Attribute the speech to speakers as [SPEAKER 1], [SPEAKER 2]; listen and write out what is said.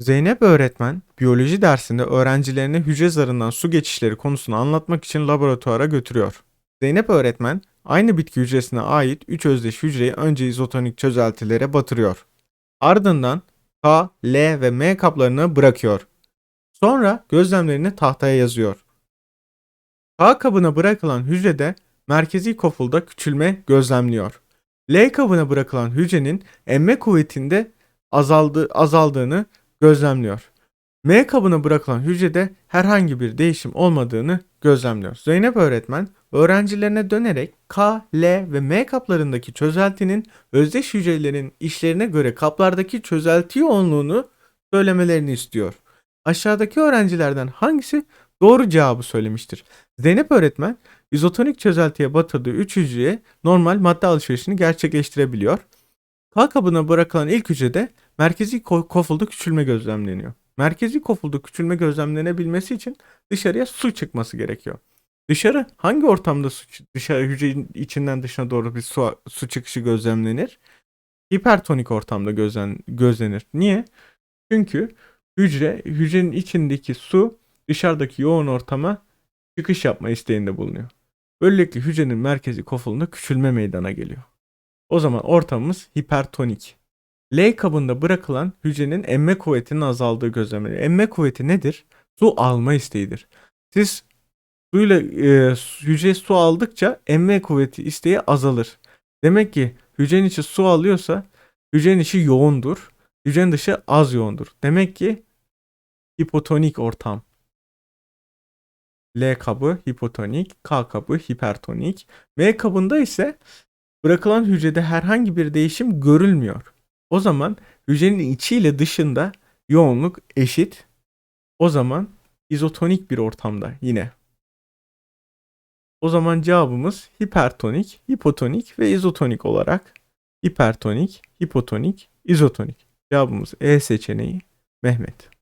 [SPEAKER 1] Zeynep öğretmen, biyoloji dersinde öğrencilerine hücre zarından su geçişleri konusunu anlatmak için laboratuvara götürüyor. Zeynep öğretmen, aynı bitki hücresine ait 3 özdeş hücreyi önce izotonik çözeltilere batırıyor. Ardından K, L ve M kaplarını bırakıyor. Sonra gözlemlerini tahtaya yazıyor. K kabına bırakılan hücrede merkezi kofulda küçülme gözlemliyor. L kabına bırakılan hücrenin emme kuvvetinde azaldı, azaldığını gözlemliyor. M kabına bırakılan hücrede herhangi bir değişim olmadığını gözlemliyor. Zeynep öğretmen öğrencilerine dönerek K, L ve M kaplarındaki çözeltinin özdeş hücrelerin işlerine göre kaplardaki çözelti yoğunluğunu söylemelerini istiyor. Aşağıdaki öğrencilerden hangisi doğru cevabı söylemiştir? Zeynep öğretmen izotonik çözeltiye batırdığı 3 hücreye normal madde alışverişini gerçekleştirebiliyor. K kabına bırakılan ilk hücrede merkezi ko- kofulda küçülme gözlemleniyor. Merkezi kofulda küçülme gözlemlenebilmesi için dışarıya su çıkması gerekiyor. Dışarı hangi ortamda su, dışarı hücrenin içinden dışına doğru bir su, su çıkışı gözlemlenir? Hipertonik ortamda gözlen, gözlenir. Niye? Çünkü hücre hücrenin içindeki su dışarıdaki yoğun ortama çıkış yapma isteğinde bulunuyor. Böylelikle hücrenin merkezi kofulunda küçülme meydana geliyor. O zaman ortamımız hipertonik. L kabında bırakılan hücrenin emme kuvvetinin azaldığı gözlemleniyor. Emme kuvveti nedir? Su alma isteğidir. Siz suyla e, hücre su aldıkça emme kuvveti isteği azalır. Demek ki hücrenin içi su alıyorsa hücrenin içi yoğundur. Hücrenin dışı az yoğundur. Demek ki hipotonik ortam. L kabı hipotonik, K kabı hipertonik. M kabında ise bırakılan hücrede herhangi bir değişim görülmüyor. O zaman hücrenin içi ile dışında yoğunluk eşit. O zaman izotonik bir ortamda yine. O zaman cevabımız hipertonik, hipotonik ve izotonik olarak hipertonik, hipotonik, izotonik. Cevabımız E seçeneği Mehmet.